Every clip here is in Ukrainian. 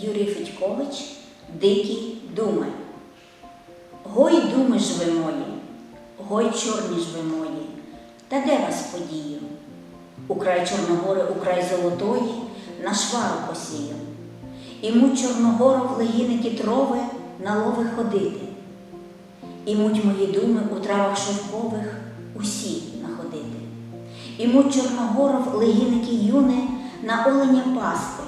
Янукович Дикі думи. Гой думи ж ви мої, гой чорні ж ви мої, та де вас подію? У край Чорногори, у край золотої, на швару посію. І муть Чорногору в легіни кітрови на лови ходити. І муть мої думи у травах шовкових усі находити. І муть Чорногоров легіники юни на оленя пасти.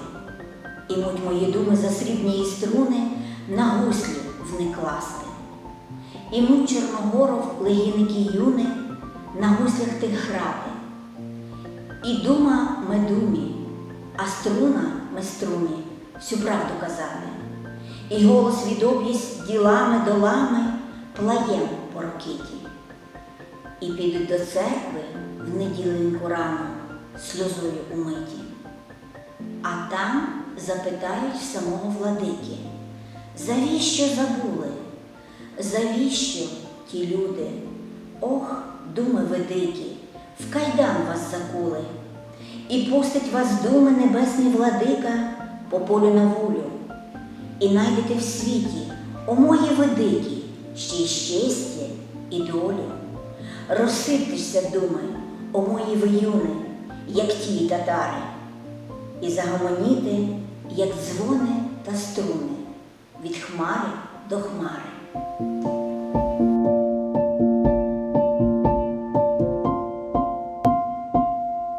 І муть мої думи за срібні струни на гуслі в не. І муть Чорногоров легіники юни на гуслях тих грати. І дума ми думі, а струна ми струні всю правду казати. І голос від ділами долами плаєм по рокиті. І підуть до церкви в неділеньку рано сльозою умиті. Запитають самого владики, завіщо забули? Завіщо ті люди? Ох, думи ви в кайдан вас закули, і пустить вас думи небесний владика по полю на волю, і найдете в світі, о мої ви ще й щастя і долю. Розсиптешся, думи, о мої ви юни, як ті татари, і загомоніти, як дзвони та струни, від хмари до хмари.